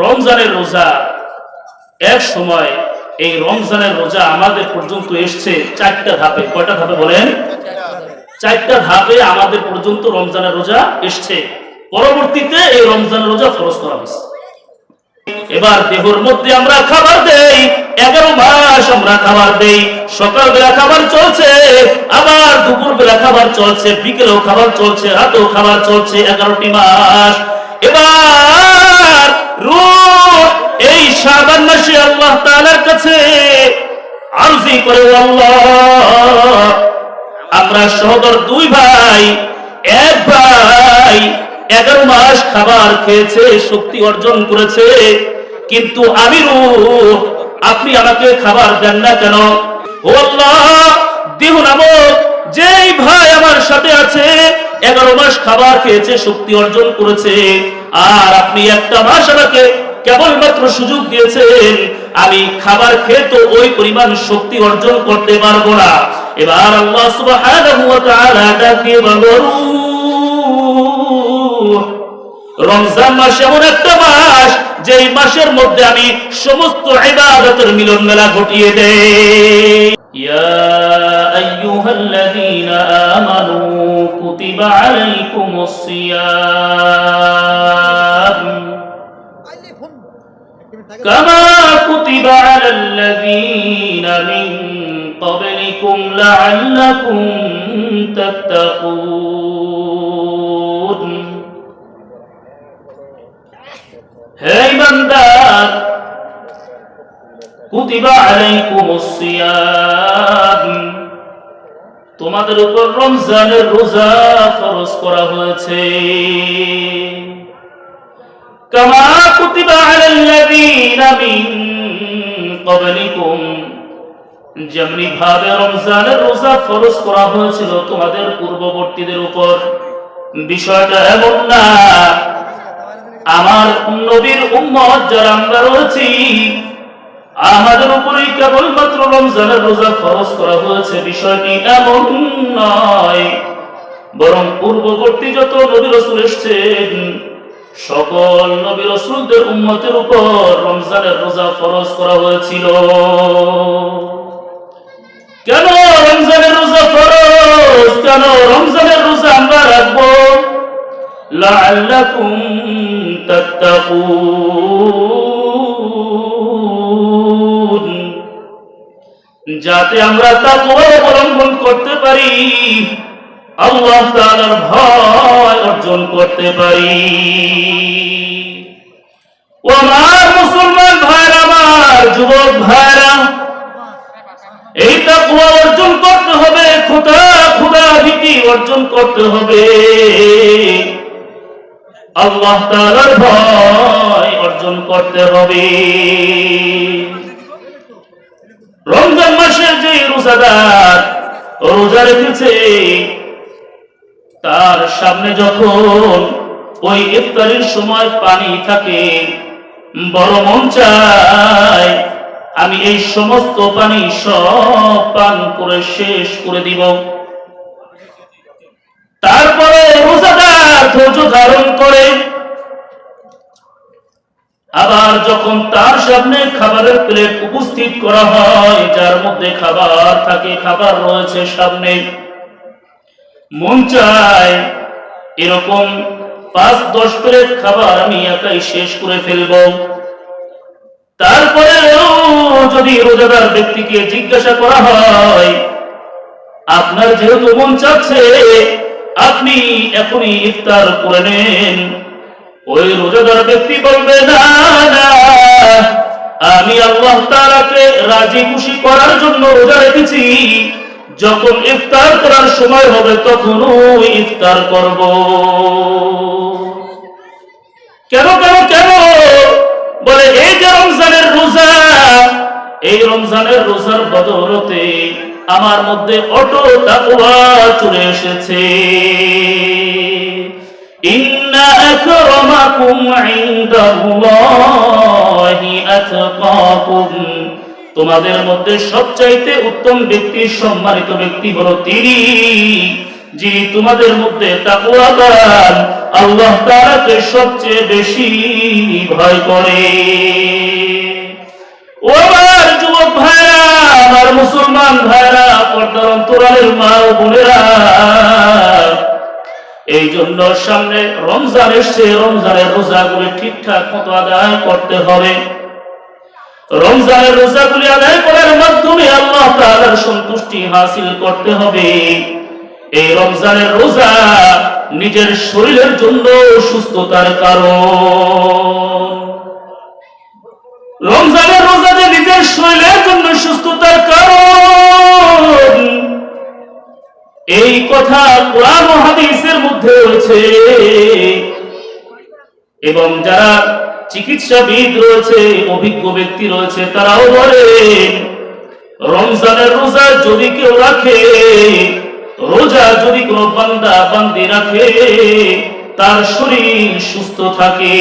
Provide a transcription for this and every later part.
রমজানের রোজা, এক সময় এই রমজানের রোজা আমাদের পর্যন্ত এসছে চারটা ধাপে। কয়টা ধাপে বলেন? চারটা ধাপে আমাদের পর্যন্ত রমজানের রোজা এসছে। পরবর্তীতে এই রমজানের রোজা ফরজ করা হয়েছে। এবার দেহর মধ্যে আমরা খাবার দেই, এগারো মাস আমরা খাবার দেই। সকাল বেলা খাবার চলছে, আবার দুপুর বেলা খাবার চলছে, বিকেলেও খাবার চলছে, রাতেও খাবার চলছে এগারোটি মাস। এবার শাবান মাসে আল্লাহ তাআলার কাছে আরজি করে "ও আল্লাহ। আমরা সহদর দুই ভাই, এক ভাই এগারো মাস খাবার খেয়েছে, শক্তি অর্জন করেছে। কিন্তু আমি আপনি আমাকে খাবার দেন না কেন? ও আল্লাহ, দেহ নামক যেই ভাই আমার সাথে আছে, এগারো মাস খাবার খেয়েছে, শক্তি অর্জন করেছে। আর আপনি একটা মাস আমাকে কেবলমাত্র সুযোগ দিয়েছেন, আমি খাবার খেয়ে তো ওই পরিমাণ শক্তি অর্জন করতে পারব না। এবার আল্লাহ সুবহানাহু ওয়া তাআলা ডাকে বলরু রমজান মাস এমন একটা মাস যে মাসের মধ্যে আমি সমস্ত ইবাদতের মিলন মেলা ঘটিয়ে দেয় কুতিবা আলাইকুমুস সিয়াম। كما كتب على الذين من قبلكم لعلكم تتقون হে ইমানদার কুতিবা আলাইকুমুস সিয়াম তোমাদের উপর রমজানের রোজা ফরজ করা হয়েছে কামা আলাল্লাযীনা মিন ক্বাবলিকুম যেমনি ভাবে রমজানের রোজা ফরজ করা হয়েছিল তোমাদের পূর্ববর্তীদের উপর, বিষয়টা এমন না। আমার নবীর উম্মত যারা আমরা রয়েছি, আমাদের উপরেই কেবলমাত্র রমজানের রোজা ফরজ করা হয়েছে, বিষয়টি এমন নয়। বরং পূর্ববর্তী যত নবী রসুল এসছেন সকল নবী রসুলদের উম্মতের উপর রমজানের রোজা ফরজ করা হয়েছিল। কেন রমজানের রোজা ফরজ? কেন রমজানের রোজা আমরা রাখব? লাআল্লাকুম যাতে আমরা তা অবলম্বন করতে পারি। আল্লাহ তাআলার ভয় অর্জন করতে পারি। ও আমার মুসলমান ভাইরা আমার যুবক ভাইরা এই তাকওয়া অর্জন করতে হবে, খোদা খোদা ভীতি অর্জন করতে হবে। আল্লাহ তাআলার ভয় অর্জন করতে হবে। রমজান মাসের যে রোজাদার, রোজা রেখেছে তার সামনে যখন ওই ইফতারির সময় পানি থাকে, বড় মন চায়, আমি এই সমস্ত পানি সব পান করে শেষ করে দিব। তারপরে রোজাদার ধৈর্য ধারণ করে, আবার যখন তার সামনে খাবারের প্লেট উপস্থিত করা হয়, যার মধ্যে খাবার থাকে, খাবার রয়েছে সামনে মন চায় এরকম পাঁচ, দশ প্লেট খাবার আমি একাই শেষ করে ফেলব। তারপরে যদি রোজাদার ব্যক্তিকে জিজ্ঞাসা করা হয়, আপনার যেহেতু মন চাচ্ছে, আপনি এখনই ইফতার করে নেন। ওই রোজাদার ব্যক্তি বলবে না, আমি আল্লাহ তাআলাকে রাজি খুশি করার জন্য রোজা রেখেছি। যখন ইফতার করার সময় হবে, তখনও ইফতার করব। কেন কেন কেন? বলে, এই যে রমজানের রোজা, এই রমজানের রোজার বদলতে আমার মধ্যে অটো তাকওয়া চলে এসেছে। ইন্না আকরামাকুম ইনদাল্লাহি আতকাকুম। তোমাদের মধ্যে সবচাইতে উত্তম ব্যক্তি, সম্মানিত ব্যক্তি হলো তিনি, যিনি তোমাদের মধ্যে তাকওয়াবান আল্লাহ তাআলাকে সবচেয়ে বেশি ভয় করে। ও আমার যুবক মুসলমান ভাইরা সামনে রমজান এসছে, রমজানের রোজাগুলি ঠিকঠাক মতো আদায় করতে হবে। রমজানের রোজাগুলি আদায় করার মাধ্যমে আল্লাহ তাআলার সন্তুষ্টি হাসিল করতে হবে। এই রমজানের রোজা নিজের শরীরের জন্য সুস্থতার কারণ। রমজানের রোজা যে নিজের শরীরের জন্য সুস্থতার কারণ, এই কথা কোরআন হাদিসের মধ্যে রয়েছে। এবং যারা চিকিৎসাবিদ রয়েছে, অভিজ্ঞ ব্যক্তি রয়েছে, তারাও বলে, রমজানের রোজা যদি কেউ রাখে, রোজা যদি কোনো বান্দা, বান্দি রাখে, তার শরীর সুস্থ থাকে।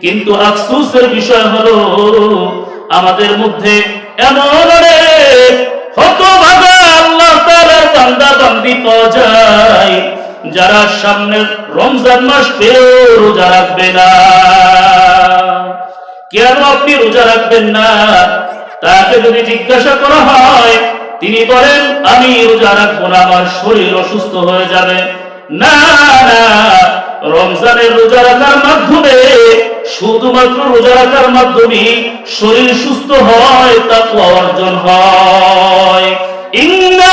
কিন্তু আফসোসের বিষয় হলো, আমাদের মধ্যে এমন হতভাগা আল্লাহ তাআলার বান্দা বান্দি পাওয়া যায় যারা সামনের রমজান মাস পেয়েও রোজা রাখবে না। কেন আপনি রোজা রাখবেন না? তাকে যদি জিজ্ঞাসা করা হয়, তিনি বলেন, আমি রোজা রাখব না, আমার শরীর অসুস্থ হয়ে যাবে। না না, রমজানের রোজা রাখার মাধ্যমে শুধুমাত্র রোজা রাখার মাধ্যমে শরীর সুস্থ হয় তা অর্জন হয়। ইন্না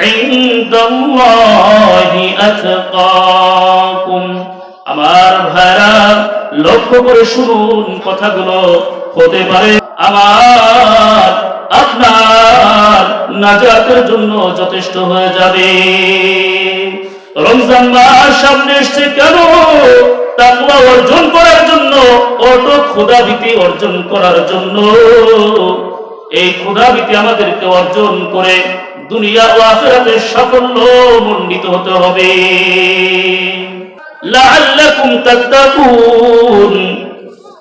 আকরামাকুম ইনদাল্লাহি আতকাকুম। আমার ভাইরা, লক্ষ্য করে শুনুন কথাগুলো। হতে পারে আমার আপনার নাজাতের জন্য যথেষ্ট হয়ে যাবে। রমজান মাস সামনে এসছে কেন? তাকওয়া অর্জন করার জন্য, অটো ক্ষুধাভীতি অর্জন করার জন্য। এই ক্ষুধাভীতি আমাদেরকে অর্জন করে দুনিয়া ও আখিরাতে সাফল্য মণ্ডিত হতে হবে। লাআল্লাকুম তাত্তাকুন।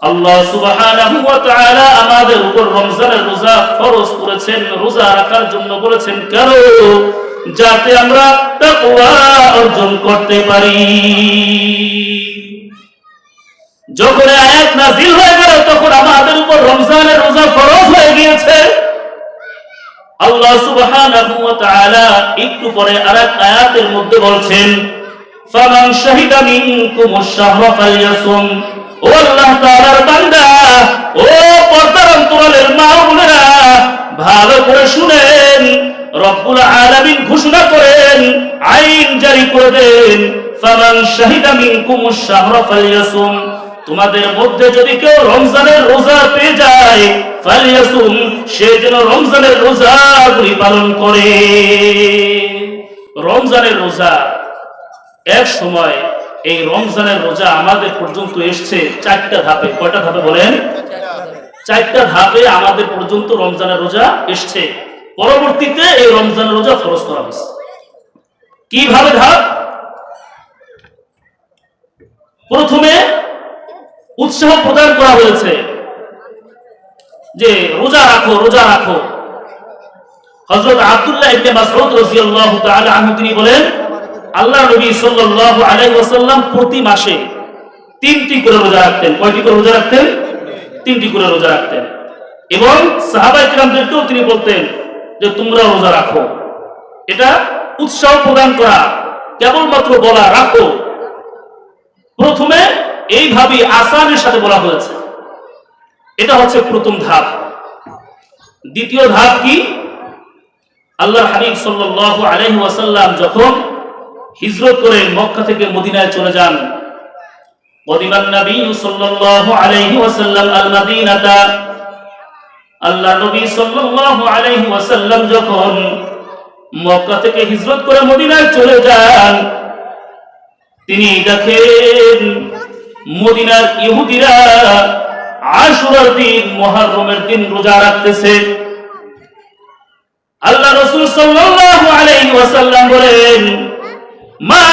আল্লাহ সুবহানাহু ওয়া তাআলা আমাদের উপর রমজানের রোজা ফরজ করেছেন, রোজা রাখার জন্য বলেছেন, কেন? যাতে আমরা তাকওয়া অর্জন করতে পারি। যখন আয়াত নাযিল হয়ে গেল, তখন আমাদের উপর রমজানের রোজা ফরজ হয়ে গিয়েছে। আল্লাহ সুবহানাহু ওয়া তাআলা একটু পরে আরেক আয়াতের মধ্যে বলছেন, ফামান শাহিদা মিনকুমুশ শাহরা ফালইয়াসুম। ও আল্লাহ তাআলার বান্দা, ও পর্দার অন্তরালের মা ভালো করে শুনেন, রব্বুল আলামিন ঘোষণা করেন, আইন জারি করে দেন, ফামান শাহিদা মিনকুমুশ শাহরা ফালইয়াসুম। তোমাদের মধ্যে যদি কেউ রমজানের রোজা পেয়ে যায় ফালিয়াসুম সে যেন রমজানের রোজাগুলি পালন করে। রমজানের রোজা, এক সময় এই রমজানের রোজা আমাদের পর্যন্ত এসছে চারটা ধাপে। কয়টা ধাপে বলেন? চারটা ধাপে আমাদের পর্যন্ত রমজানের রোজা এসছে। পরবর্তীতে এই রমজানের রোজা ফরজ করা হয়েছে। কীভাবে ধাপ? প্রথমে উৎসাহ প্রদান করা হয়েছে। যে রোজা রাখো রোজা রাখো। হযরত আব্দুল্লাহ ইবনে মাসউদ রাদিয়াল্লাহু তাআলা আনহু, তিনি বলেন, আল্লাহ নবী সাল্লাল্লাহু আলাইহি ওয়াসাল্লাম প্রতি মাসে তিনটি করে রোজা রাখতেন। কয়টি করে রোজা রাখতেন? তিনটি করে রোজা রাখতেন। এবং সাহাবা ইকরামদেরকেও তিনি বলতেন যে তোমরা রোজা রাখো। এটা উৎসাহ প্রদান করা, কেবলমাত্র বলা, রাখো। প্রথমে এইভাবে আসানের সাথে বলা হয়েছে। এটা হচ্ছে প্রথম ধাপ। দ্বিতীয় ধাপ কি? আল্লাহ হাবিব সাল্লাল্লাহু আলাইহি ওয়াসাল্লাম যখন হিজরত করে মক্কা থেকে মদিনায় চলে যান আল্লাহ নবী সাল্লাল্লাহু আলাইহি ওয়াসাল্লাম যখন মক্কা থেকে হিজরত করে মদিনায় চলে যান, তিনি দেখেন মদিনার ইহুদিরা আশুরার দিন মহরমের দিন রোজা রাখতেছে। আল্লাহ রসুল সাল্লাল্লাহু আলাইহি ওয়াসাল্লাম বলেন, মা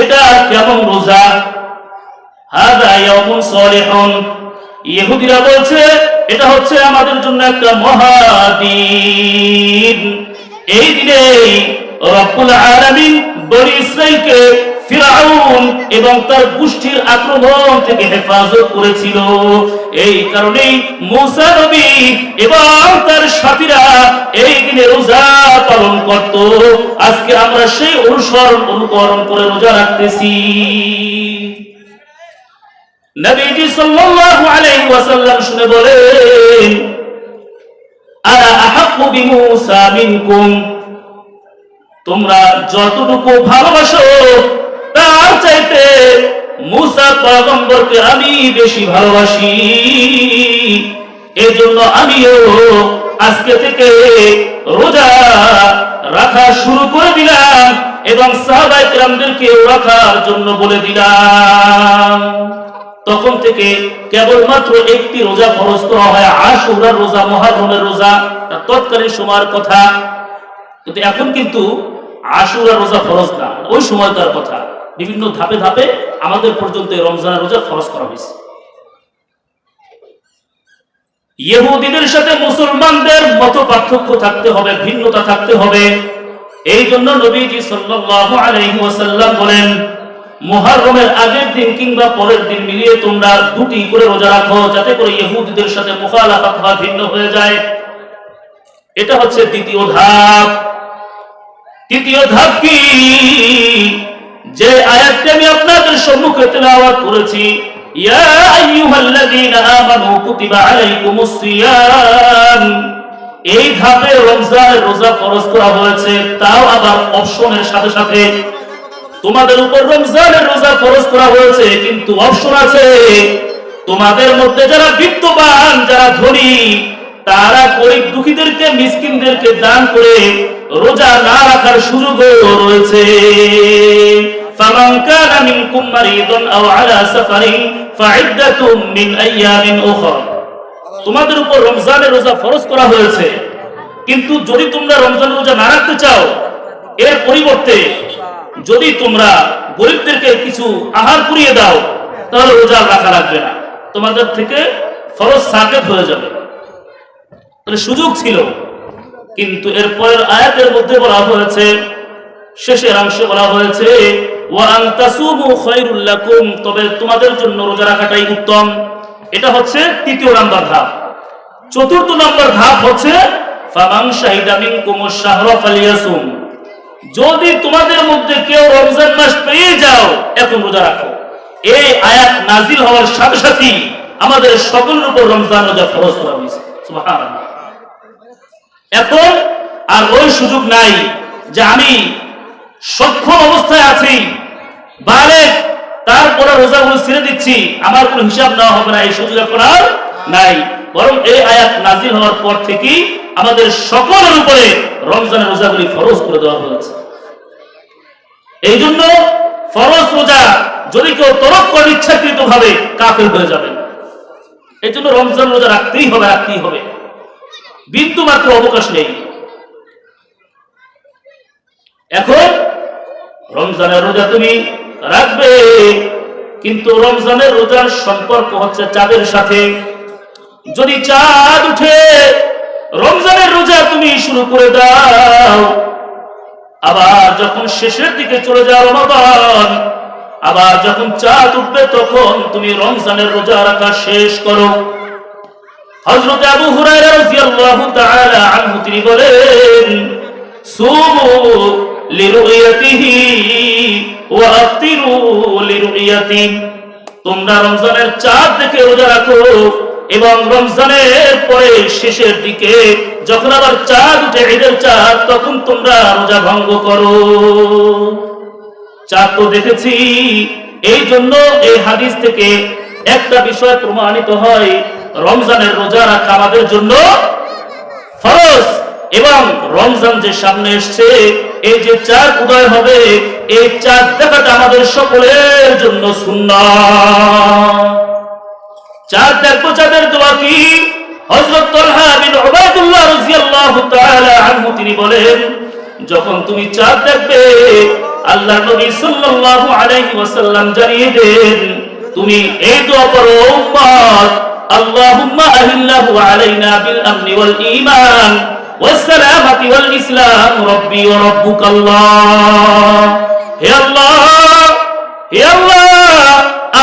এটা কেমন রোজা? হাদা ইয়াউমুন সালিহুন। ইহুদিরা বলছে, এটা হচ্ছে আমাদের জন্য একটা মহাদিন। এই দিনেই রব্বুল আলামিন বনি ইসরাইলকে ফিরাউন এবং তার গোষ্ঠীর আক্রমণ থেকে হেফাজত করেছিল। এই কারণেই মুসা নবী এবং তার সাথীরা এই দিনে রোজা পালন করত। আজকে আমরা সেই অনুসরণ অনুকরণ করে রোজা রাখতেছি। নবীজি সাল্লাল্লাহু আলাইহি ওয়াসাল্লাম শুনে বলেন আনা আহাক্কু বিমূসা মিনকুম? তোমরা যতটুকু ভালোবাসো তার চাইতে মুসা পয়গম্বরকে আমি বেশি ভালোবাসি। এজন্য আমিও আজকে থেকে রোজা রাখা শুরু করে দিলাম এবং সাহাবাই কিরামদেরকে রাখার জন্য বলে দিলাম। তখন থেকে কেবলমাত্র একটি রোজা ফরজ করা হয়, আশুরার রোজা, মহারমের রোজা তৎকালীন সময়ের কথা। কিন্তু এখন কিন্তু আশুরা রোজা ফরজ না, ওই সময়কার কথা। বিভিন্ন ধাপে ধাপে আমাদের পর্যন্ত এই রমজানের রোজা ফরজ করা হয়েছে। ইহুদিদের সাথে মুসলমানদের মত পার্থক্য থাকতে হবে, ভিন্নতা থাকতে হবে। এই জন্য নবীজি সাল্লাল্লাহু আলাইহি ওয়াসাল্লাম বলেন, মুহররমের আগের দিন কিংবা পরের দিন মিলিয়ে তোমরা দুটি করে রোজা রাখো, যাতে করে ইহুদিদের সাথে মুখালাফাত হওয়া ভিন্ন হয়ে যায়। এটা হচ্ছে দ্বিতীয় ধাপ। তৃতীয় ধাপ কি? যে আয়াতটি আমি আপনাদের সম্মুখে তেলাওয়াত করেছি, ইয়া আইয়ুহাল্লাযীনা আমানু কুতিবা আলাইকুমুস সিয়াম এই ধাপে রমজানের রোজা ফরজ করা হয়েছে, তাও আবার অপশনের সাথে সাথে। তোমাদের উপর রমজানের রোজা ফরজ করা হয়েছে, কিন্তু অপশন আছে। তোমাদের মধ্যে যারা বিত্তবান, যারা ধনী, তারা গরিব দুঃখীদেরকে, মিসকিনদেরকে দান করে রোজা না রাখার সুযোগও রয়েছে। فمن كان منكم مريضا او على سفر فعدة من ايام اخرى তোমাদের উপর রমজানের রোজা ফরজ করা হয়েছে কিন্তু যদি তোমরা রমজানের রোজা না রাখতে চাও এর পরিবর্তে যদি তোমরা গরিবদেরকে কিছু আহার করিয়ে দাও তাহলে রোজা রাখা লাগবে না তোমাদের থেকে ফরজ সাকেত হয়ে যাবে তাহলে সুযোগ ছিল কিন্তু এরপরের আয়াতের মধ্যে বলা হয়েছে শেষের অংশে বলা হয়েছে ওয়ান তাসুমু খায়রুল তবে তোমাদের জন্য রোজা রাখাটাই উত্তম। এটা হচ্ছে তৃতীয় নাম্বার ধাপ। চতুর্থ নাম্বার ধাপ হচ্ছে, ফামান শাহিদা মিনকুমুশ শাহরা ফালিয়াসুম। যদি তোমাদের মধ্যে কেউ রমজান মাস পেয়ে যাও, এখন রোজা রাখো। এই আয়াত নাজিল হওয়ার সাথে সাথেই আমাদের সকলের উপর রমজান রোজা ফরজ করা হয়েছে। এখন আর ওই সুযোগ নাই যে আমি সক্ষম অবস্থায় আছি বারে তারপরে রোজাগুলো ছেড়ে দিচ্ছি, আমার কোনো হিসাব নেওয়া হবে না, এই সুযোগ আর নাই। বরং এই আয়াত নাজিল হওয়ার পর থেকেই আমাদের সকলের উপরে রমজানের রোজাগুলি ফরজ করে দেওয়া হয়েছে। এই জন্য ফরজ রোজা যদি কেউ তরক করে ইচ্ছাকৃত ভাবে কাফের হয়ে যাবে। এই জন্য রমজান রোজা রাখতেই হবে রাখতেই হবে? বিন্দু মাত্র অবকাশ নেই। এখন রমজানের রোজা তুমি রাখবে। কিন্তু রমজানের রোজার সম্পর্ক হচ্ছে চাঁদের সাথে। যদি চাঁদ উঠে রমজানের রোজা তুমি শুরু করে দাও। আবার যখন শেষের দিকে চলে যাও রমাদান, আবার যখন চাঁদ উঠবে তখন তুমি রমজানের রোজা রাখা শেষ করো। হযরত আবু হুরায়রা রাদিয়াল্লাহু তাআলা আনহু, তিনি বলেন, সুমু তোমরা রমজানের চাঁদ দেখে রোজা রাখো এবং রমজানের পরে শেষের দিকে যখন আবার চাঁদ উঠে, ঈদের চাঁদ, তখন তোমরা রোজা ভঙ্গ করো। চাঁদ তো দেখেছি। এই জন্য এই হাদিস থেকে একটা বিষয় প্রমাণিত হয়, রমজানের রোজা রাখা আমাদের জন্য ফরজ এবং রমজান যে সামনে এসছে এই যে চাঁদ উদয় হবে, এই চাঁদ দেখাটা আমাদের সকলের জন্য সুন্নাত চাঁদ চাঁদের দোয়া কি? তিনি বলেন, যখন তুমি চাঁদ দেখবে, আল্লাহ নবী সাল্লাল্লাহু আলাইহি ওয়াসাল্লাম জানিয়ে দেন, তুমি এই দোয়া করো, উম্মত আলাইনা বিল আমনি ওয়াল والسلامة والإسلام ربي وربك الله হে আল্লাহ হে আল্লাহ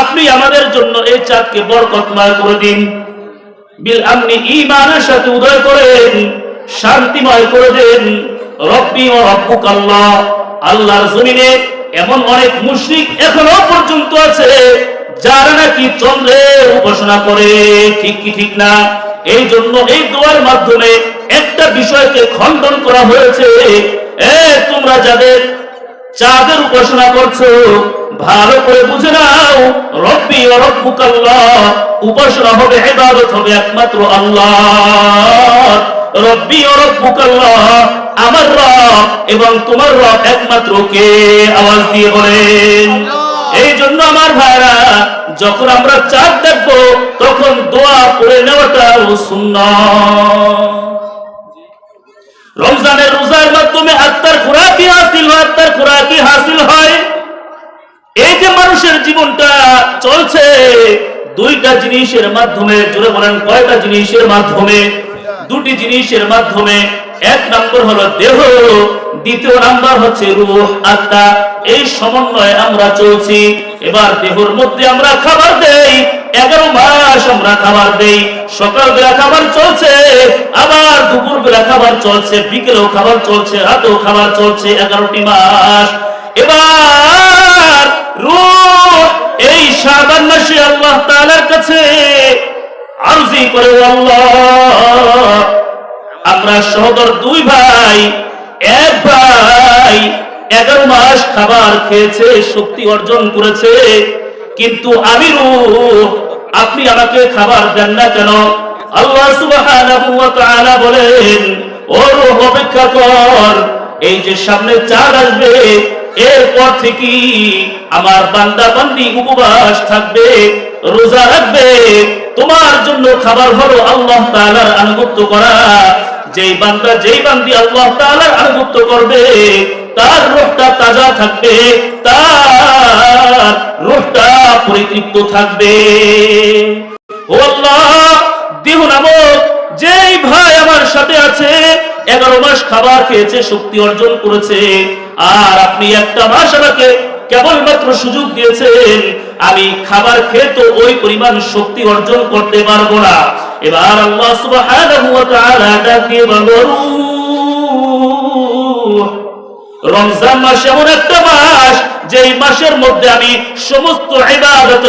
আপনি আমাদের জন্য এই চাঁদকে বরকতময় করে দিন বিল আপনি ইমানের সাথে উদয় করেন শান্তিময় করে দেন রব্বি ও রব্বুক আল্লাহ আল্লাহর জমিনে এমন অনেক মুশরিক এখনো পর্যন্ত আছে যারা নাকি চন্দ্রের উপাসনা করে ঠিক কি ঠিক না এই জন্য এই দোয়ার মাধ্যমে একটা বিষয়কে খণ্ডন করা হয়েছে। এ তোমরা যাদের চাঁদের উপাসনা করছ ভালো করে বুঝে নাও। রব্বি রব্বুকাল্লাহ উপাসনা হবে ইবাদত হবে একমাত্র আল্লাহ। রব্বি ও রব্বুকাল্লাহ আমার রব এবং তোমার রব একমাত্র কে? আওয়াজ দিয়ে বলেন। এই জন্য আমার ভাইরা যখন আমরা চাঁদ দেখব তখন দোয়া করে নেওয়াটা সুন্নাহ। রমজানের রোজার মাধ্যমে আত্মার খোরাকি হাসিল হয়, আত্মার খোরাকি হাসিল হয়। এই যে মানুষের জীবনটা চলছে, দুইটা জিনিসের মাধ্যমে জুড়ে বলেন, কয়টা জিনিসের মাধ্যমে? দুটি জিনিসের মাধ্যমে। এক নম্বর হলো দেহ, দ্বিতীয় নাম্বার হচ্ছে রুহ, আত্মা। এই সমন্বয়ে আমরা চলছি। এবার দেহর মধ্যে আমরা খাবার দেই এগারো মাস আমরা খাবার দেই। সকাল বেলা খাবার চলছে, আবার দুপুর বেলা খাবার চলছে, বিকেলেও খাবার চলছে, রাতেও খাবার চলছে এগারোটি মাস। এবার রূহ এই শাবান মাসে আল্লাহ তাআলার কাছে আরজি করে আল্লাহ, আমরা সহদর দুই ভাই, এক ভাই এগারো মাস খাবার খেয়েছে, শক্তি অর্জন করেছে। কিন্তু আমি আপনি আমাকে খাবার দেন না কেন? আল্লাহ বলেন, ও অপেক্ষা কর, এই যে সামনে আসবে, এরপর থেকে আমার বান্দা বান্দি উপবাস থাকবে, রোজা রাখবে। তোমার জন্য খাবার হলো আল্লাহ করা। যেই বান্দা, যেই বান্দি আল্লাহ তাআলার আনুগত্য করবে তার রূহটা তাজা থাকবে তার রূহটা পরিতৃপ্ত থাকবে। ও আল্লাহ দেহ নামক যেই ভাই আমার সাথে আছে এগারো মাস খাবার খেয়েছে শক্তি অর্জন করেছে। আর আপনি একটা মাস আমাকে কেবলমাত্র সুযোগ দিয়েছেন আমি খাবার খেয়ে তো ওই পরিমাণ শক্তি অর্জন করতে পারব না। এবার আল্লাহ সুবহানাহু ওয়া তাআলা ডাক "রূহ, রমজান মাস এমন একটা মাস, যেই মাসের মধ্যে আমি সমস্ত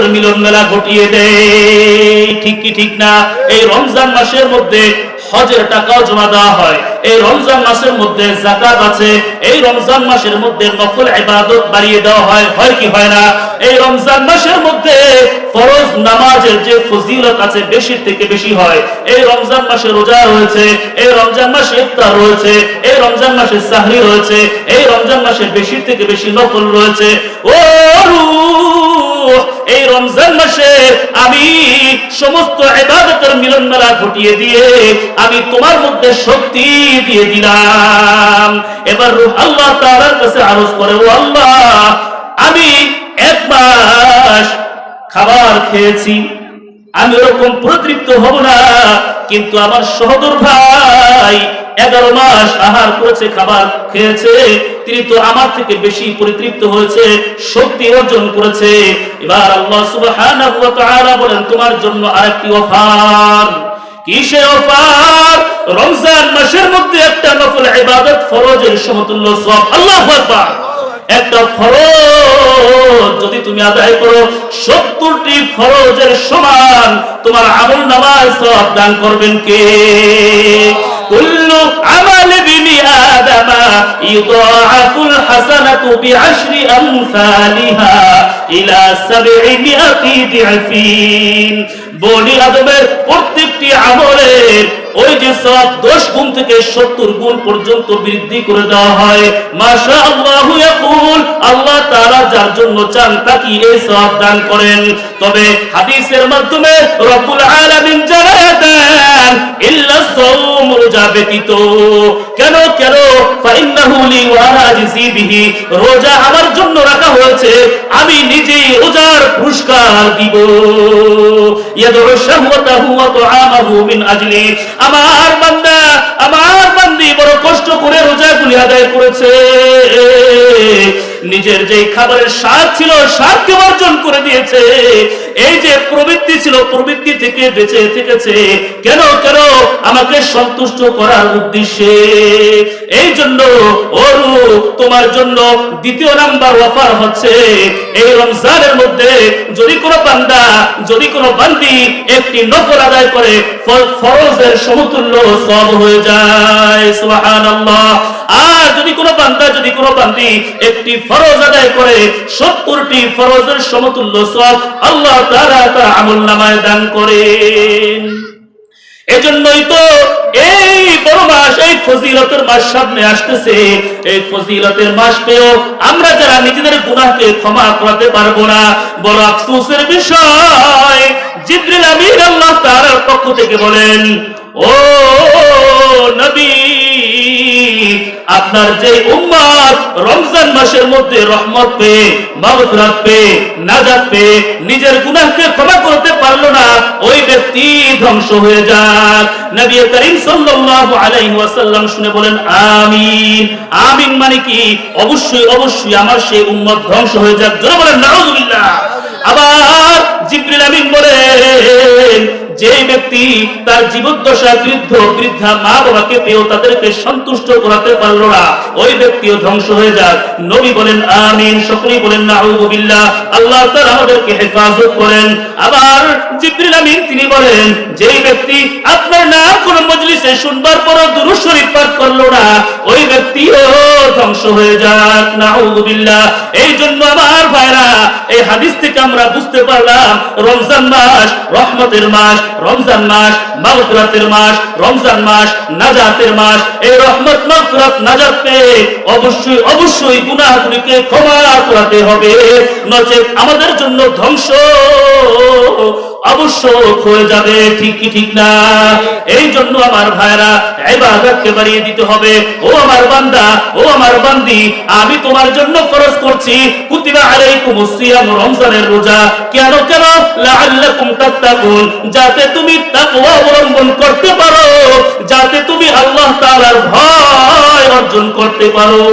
মিলন মেলা ঘটিয়ে দেই। ঠিক কি ঠিক না? এই রমজান মাসের মধ্যে হজের টাকাও জমা দেওয়া হয়। এই রমজান মাসের মধ্যে জাকাত আছে। এই রমজান মাসের মধ্যে নফল ইবাদত বাড়িয়ে দেওয়া হয়। হয় কি হয় না? এই রমজান মাসের মধ্যে ফরজ নামাজের যে ফজিলত আছে বেশি থেকে বেশি হয়। এই রমজান মাসে রোজা রয়েছে, এই রমজান মাসে ইফতার রয়েছে, এই রমজান মাসে সাহরি রয়েছে, এই রমজান মাসে বেশি থেকে বেশি নফল রয়েছে। ও এই রমজান মাসে আমি সমস্ত ইবাদতের মিলন মেলা ঘটিয়ে দিয়ে আমি তোমার মধ্যে শক্তি দিয়ে দিলাম। এবার আল্লাহ তাআলার কাছে আরজ করে, ও আল্লাহ, আমি এক মাস খাবার খেয়েছি, আমি ওরকম প্রতৃপ্ত হব না, কিন্তু আমার সহদর ভাই এগারো মাস আহার করেছে, খাবার খেয়েছে, তিনি তো আমার থেকে বেশি পরিতৃপ্ত হয়েছে, শক্তি অর্জন করেছে। এবার আল্লাহ সুবহানাহু বলেন, তোমার জন্য আরেকটি অফার। একটা সমতুল্য সব একটা যদি তুমি আদায় করো, সত্তরটি সমান তোমার আমল নামাজ সব দান করবেন কে? কুল্লু আমাল বিনি আদামা ইউদাআফুল হাসানাতু বিআশরি আমসালিহা ইলা সাবঈমিয়াতি দিআফিন। বনি আদমের প্রত্যেকটি আমলের ওই যে সব দশ গুণ থেকে সত্তর গুণ পর্যন্ত বৃদ্ধি করে দেওয়া হয়। মাশা আল্লাহ আল্লাহ তাআলা যার জন্য চান তাকে এই সব দান করেন। তবে হাদিসের মাধ্যমে রব্বুল আলামিন জানায় দেন ইল্লা সাওম রোজা ব্যতীত। কেন কেন? ফাইন্নাহু লি বিহি রোজা আমার জন্য রাখা হয়েছে, আমি নিজেই রোজার পুরস্কার দিব। শাহওয়াতাহু ওয়া তুআমাহু মিন আজলি। আমার বান্দা, আমার বান্দি বড় কষ্ট করে রোজাগুলি আদায় করেছে। নিজের যে খাবারের স্বাদ ছিল, স্বাদকে অর্জন করে দিয়েছে। এই যে প্রবৃত্তি ছিল, প্রবৃত্তি থেকে বেঁচে থেকেছে, কেন কেন আমাকে সন্তুষ্ট করার উদ্দেশ্যে? এই জন্য ওরু তোমার জন্য দ্বিতীয় নাম্বার অফার হচ্ছে, এই রমজানের মধ্যে যদি কোনো বান্দা, যদি কোনো বান্দি একটি নফল আদায় করে ফরজের সমতুল্য সব হয়ে যায়, সুবহানাল্লাহ। আর যদি কোনো বান্দা, যদি কোনো বান্দি একটি ফরজ আদায় করে, সত্তরটি ফরজের সমতুল্য সব আল্লাহ তার আমল নামায় দান করেন এজন্যই তো এই বড় মাস, এই ফজিলতের মাস সামনে আসতেছে। এই ফজিলতের মাস পেয়েও আমরা যারা নিজেদের গুনাহকে ক্ষমা করাতে পারব না, বড় আফসোসের বিষয়, জিব্রিল আমিন আল্লাহ তাআলার পক্ষ থেকে বলেন, ও নবী আপনার যে উম্মত রমজান মাসের মধ্যে রহমত পেয়ে, মাগফিরাত পেয়ে, নাজাত পেয়ে নিজের গুনাহকে ক্ষমা করতে পারল না, ওই ব্যক্তি ধ্বংস হয়ে যাক। নবী করিম সাল্লাল্লাহু আলাইহি ওয়াসাল্লাম শুনে বলেন, আমিন। আমিন মানে কি? অবশ্যই অবশ্যই আমার সেই উম্মত ধ্বংস হয়ে যাক। জোরে বলেন নাউযুবিল্লাহ আবার জিবরিল আমিন বলেন যে ব্যক্তি তার বৃদ্ধ, বৃদ্ধা মা বাবাকে পেয়েও তাদেরকে সন্তুষ্ট করাতে না, ওই ব্যক্তিও ধ্বংস হয়ে যাক নবী বলেন, আমিন। সকলেই বলেন আল্লাহ তাআলা আমাদেরকে হেফাজত করেন। আবার জিবরিল আমিন তিনি বলেন ব্যক্তি আপনার না কোন মজলিসে শুনবার পর পাঠ করল না, ওই ব্যক্তিও ধ্বংস হয়ে যাক। এই জন্য আমার ভাইরা, এই হাদিস থেকে আমরা বুঝতে পারলাম রমজান মাস, রহমতের মাস, রমজান মাস, মাগফিরাতের মাস, রমজান মাস, নাজাতের মাস। এই রহমত, মাগফিরাত, নাজাত পেয়ে অবশ্যই অবশ্যই গুনাহগুলিকে ক্ষমা করাতে হবে। নচেত আমাদের জন্য ধ্বংস অবশ্য হয়ে যাবে, ঠিক কি ঠিক না? এই জন্য আমার ভাইরা ইবাদতকে বাড়িয়ে দিতে হবে। ও আমার বান্দা, ও আমার বান্দি, আমি তোমার জন্য ফরজ করছি। কুতিবা সিয়াম, রমজানের রোজা। কেন কেন? লাআল্লাকুম যাতে তুমি তাকওয়া অবলম্বন করতে পারো, যাতে তুমি আল্লাহ তাআলার ভয় অর্জন করতে পারো।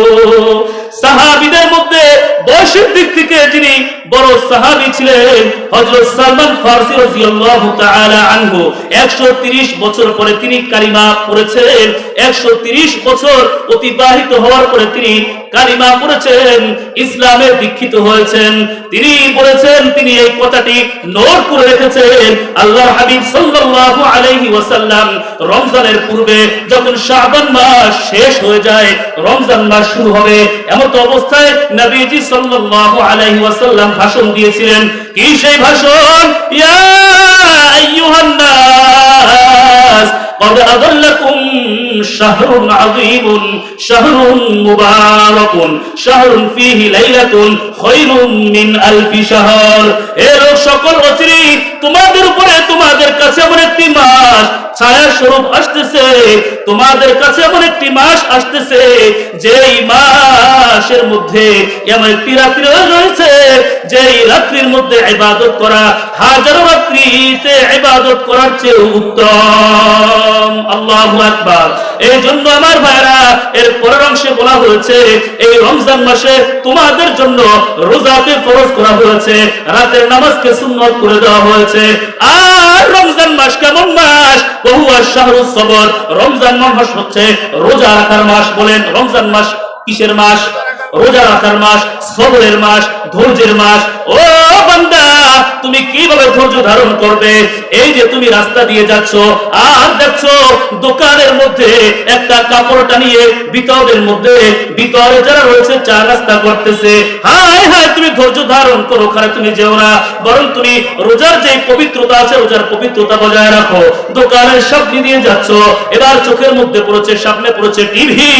সাহাবীদের মধ্যে বয়সের দিক থেকে যিনি বড় সাহাবি ছিলেন হজরত সালমান ফারসি রাদিয়াল্লাহু তাআলা আনহু 130 বছর পরে তিনি কালিমা পড়েছেন 130 বছর অতিবাহিত হওয়ার পরে তিনি কালিমা পড়েছেন, ইসলামে দীক্ষিত হয়েছেন। তিনি বলেছেন, তিনি এই কথাটি নোট করে রেখেছেন। আল্লাহ হাবিব সাল্লাল্লাহু আলাইহি ওয়াসাল্লাম রমজানের পূর্বে যখন শাবান মাস শেষ হয়ে যায়, রমজান মাস শুরু হবে, এমন অবস্থায় নবীজি সাল্লাল্লাহু আলাইহি ওয়াসাল্লাম ভাষণ দিয়েছিলেন। কি সেই ভাষণ? ইয়া আইয়ুহান নাস قد أضلكم شهر عظيم شهر مبارك شهر فيه ليلة خير من ألف شهر এর সকল অচিরি তোমাদের ছায়া স্বরূপ আসতেছে। তোমাদের কাছে এমন একটি মাস আসতেছে, যেই মাসের মধ্যে এমন একটি রাত্রি রয়েছে, যেই রাত্রির মধ্যে ইবাদত করা, হাজারো রাত্রিতে ইবাদত করার চেয়ে উত্তম। আল্লাহু আকবার। এই জন্য আমার ভাইরা এর পরের অংশে বলা হয়েছে, এই রমজান মাসে তোমাদের জন্য রোজাকে ফরজ করা হয়েছে, রাতের নামাজকে সুন্নত করে দেওয়া হয়েছে। আর রমজান মাস কেমন মাস? বহু আর শাহরু সবর। রমজান মাস হচ্ছে রোজা রাখার মাস বলেন। রমজান মাস কিসের মাস? রোজা রাখার মাস, সবরের মাস, ধৈর্যের মাস। ও বান্দা! তুমি কীভাবে ধৈর্য ধারণ করবে? এই যে তুমি রাস্তা দিয়ে যাচ্ছ, আর দেখছ দোকানের মধ্যে একটা কাপড় টানিয়ে ভিতরের মধ্যে ভিতরে যারা রয়েছে, চার রাস্তা করতেছে। হায় হায়, তুমি ধৈর্য ধারণ করো ওখানে তুমি যেও না। বরং তুমি রোজার যে পবিত্রতা আছে, রোজার পবিত্রতা বজায় রাখো। দোকানের সামনে দিয়ে যাচ্ছ, এবার চোখের মধ্যে পড়েছে, সামনে পড়েছে টিভি।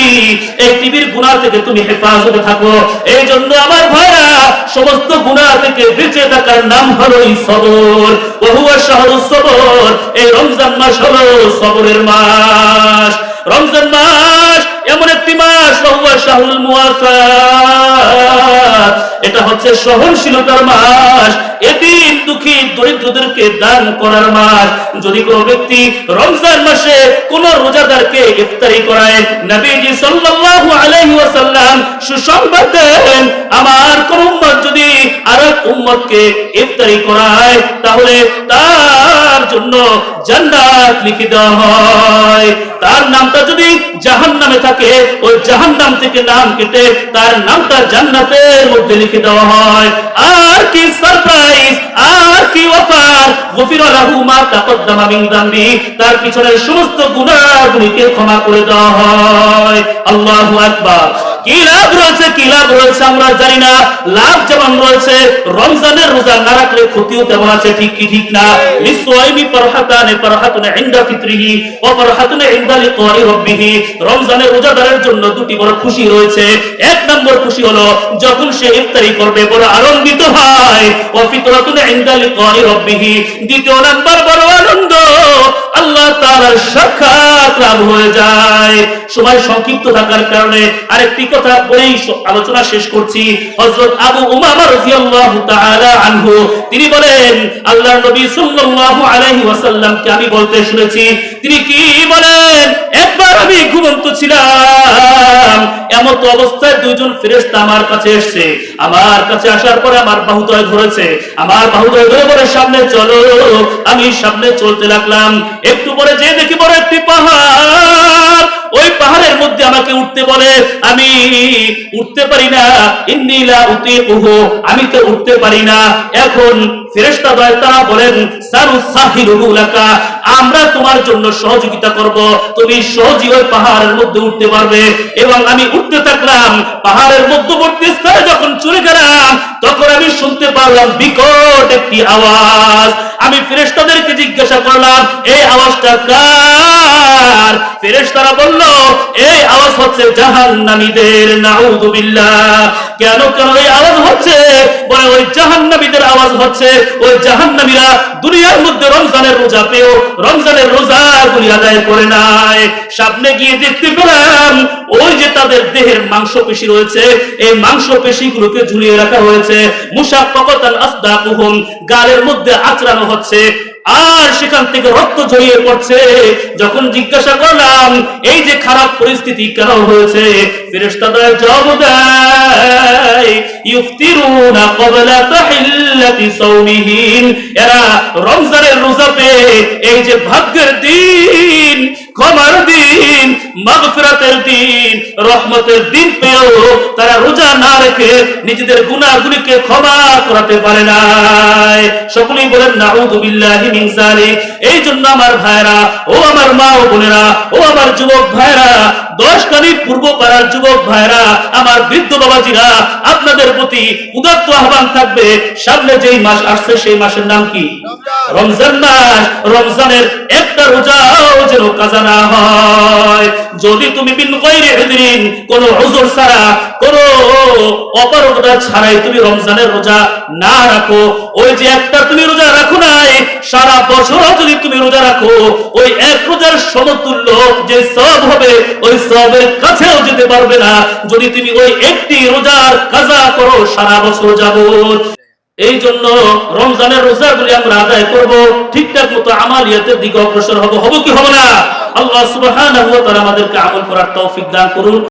এই টিভির গুণা থেকে তুমি হেফাজতে থাকো। এই জন্য আমার ভাইরা, সমস্ত গুণা থেকে বেঁচে থাকার নাম হলো এই সবর বহুয়া সহজ সবর এই রমজান মাস হলো সবরের মাস। রমজান মাস এমন একটি মাস এটা হচ্ছে সহনশীলতার মাস এদিন দুঃখী দরিদ্রদেরকে দান করার মাস। যদি কোনো ব্যক্তি রমজান মাসে কোন রোজাদারকে ইফতারি করায়, নবীজি সাল্লাল্লাহু আলাইহি ওয়াসাল্লাম সুসংবাদ দেন, আমার কোন উম্মত যদি আরেক উম্মতকে ইফতারি করায়, তাহলে তার জন্য জান্নাত লিখে দেওয়া হয়। তার নামটা যদি জাহান্নামে থাকে ওই জাহান্নাম থেকে নাম কেটে তার নামটা জান্নাতের মধ্যে লিখে দেওয়া হয়। আর কি সারপ্রাইজ আর কি অফার। গফির লাহু মা তাকদ্দামা মিন যামবি। তার পিছনের সমস্ত গুনাহগুলিকে ক্ষমা করে দেওয়া হয়। আল্লাহু আকবার। কি লাভ রয়েছে, কি লাভ রয়েছে আমরা জানি না। লাভ যেমন রয়েছে, রমজানের রোজা না রাখলে ক্ষতিও তেমন আছে, ঠিক কি ঠিক না? লিসওয়াইমি ফারহাতানে ফারহাতুন ইনদা ফিতরিহি ওয়া ফারহাতুন ইনদা লিকাই রাব্বিহি রমজানের রোজাদারের জন্য দুটি বড় খুশি রয়েছে। এক নম্বর খুশি হলো, যখন সে ইফতারি করবে, বড় আনন্দিত হয়। দ্বিতীয় নম্বর, বড় আনন্দ। আল্লাহ তাআলার সাক্ষাৎ হয়ে যায়। সময় সংক্ষিপ্ত থাকার কারণে আরেকটি কথা বলেই আলোচনা শেষ করছি। হযরত আবু উমামা রাদিয়াল্লাহু তাআলা আনহু, তিনি বলেন, আল্লাহর নবী সাল্লাল্লাহু আলাইহি ওয়াসাল্লামকে আমি বলতে শুনেছি। তিনি কি বলেন? একবার আমি ঘুমন্ত ছিলাম। এমন অবস্থায় দুইজন ফেরেশতা আমার কাছে এসেছে। আমার কাছে আসার পরে আমার বাহুদয় ধরেছে। আমার বাহুদয় ধরে বলে, সামনে চলো। আমি সামনে চলতে লাগলাম। একটু পরে যে দেখি বড় একটি পাহাড়, ওই পাহাড়ের মধ্যে আমাকে উঠতে বলে, আমি উঠতে পারি না ইন্দিলা উতি আমি তো উঠতে পারি না। এখন শ্রেষ্ঠ দয় তারা বলেন আমরা তোমার জন্য সহযোগিতা করব। তুমি সহজেই ওই পাহাড়ের মধ্যে উঠতে পারবে এবং আমি উঠতে থাকলাম। পাহাড়ের মধ্যবর্তী স্থানে যখন চলে গেলাম, তখন আমি শুনতে পারলাম বিকট একটি আওয়াজ। আমি ফেরেশতাদেরকে জিজ্ঞাসা করলাম, এই আওয়াজটা কার? ফেরেশতারা বলল, এই আওয়াজ হচ্ছে জাহান্নামীদের, নাউযুবিল্লাহ। কেন কেন এই আওয়াজ হচ্ছে? বলে, ওই জাহান্নামীদের আওয়াজ হচ্ছে, ওই জাহান্নামীরা দুনিয়ার মধ্যে রমজানের রোজা পেও, রমজানের রোজা গুলি আদায় করে নাই। সামনে গিয়ে দেখতে পেলাম, ওই যে তাদের দেহের মাংস পেশি রয়েছে, এই মাংস পেশি গুলোকে ঝুলিয়ে রাখা হয়েছে। মুসাফাকাতান আসদাকুহুম, গালের মধ্যে আচরানো হচ্ছে। আর সেখান থেকে রক্ত ঝরিয়ে পড়ছে। যখন জিজ্ঞাসা করলাম, এই যে খারাপ পরিস্থিতি কেন হয়েছে? এরা রমজানের রোজা পেয়ে এই যে ভাগ্যের দিন ক্ষমার দিন, মাগফিরাতের দিন, রহমতের দিন পেয়েও তারা রোজা না রেখে নিজেদের গুনাহগুলিকে ক্ষমা করাতে পারে নাই। সকলেই বলেন না বিল্লাহি মিন জালিক এই জন্য আমার ভাইরা ও আমার মা ও বোনেরা, ও আমার যুবক ভাইরা দশ পূর্ব পাড়ার যুবক ভাইরা আমার বৃদ্ধ বাবাজিরা আপনাদের প্রতি উদাত্ত আহ্বান থাকবে। সামনে যেই মাস আসছে সেই মাসের নাম কি? রমজান। মাস। রমজানের একটা রোজাও যেন কাজা না হয়। যদি তুমি বিন কোন হুজুর ছাড়া কোন অপারগতা ছাড়াই তুমি রমজানের রোজা না রাখো। ওই যে একটা তুমি রোজা রাখো নাই, সারা বছর যদি তুমি রোজা রাখো, ওই এক রোজার সমতুল্য যে সব হবে, ওই সবের কাছেও যেতে পারবে না। যদি তুমি ওই একটি রোজার কাজা করো, সারা বছর যাবত এই জন্য রমজানের রোজাগুলি আমরা আদায় করব। ঠিকঠাক মতো আমালিয়াতের দিকে অগ্রসর হব। হব কি হবে না? আল্লাহ সুবহানাহু আমাদেরকে আমল করার তৌফিক দান করুন।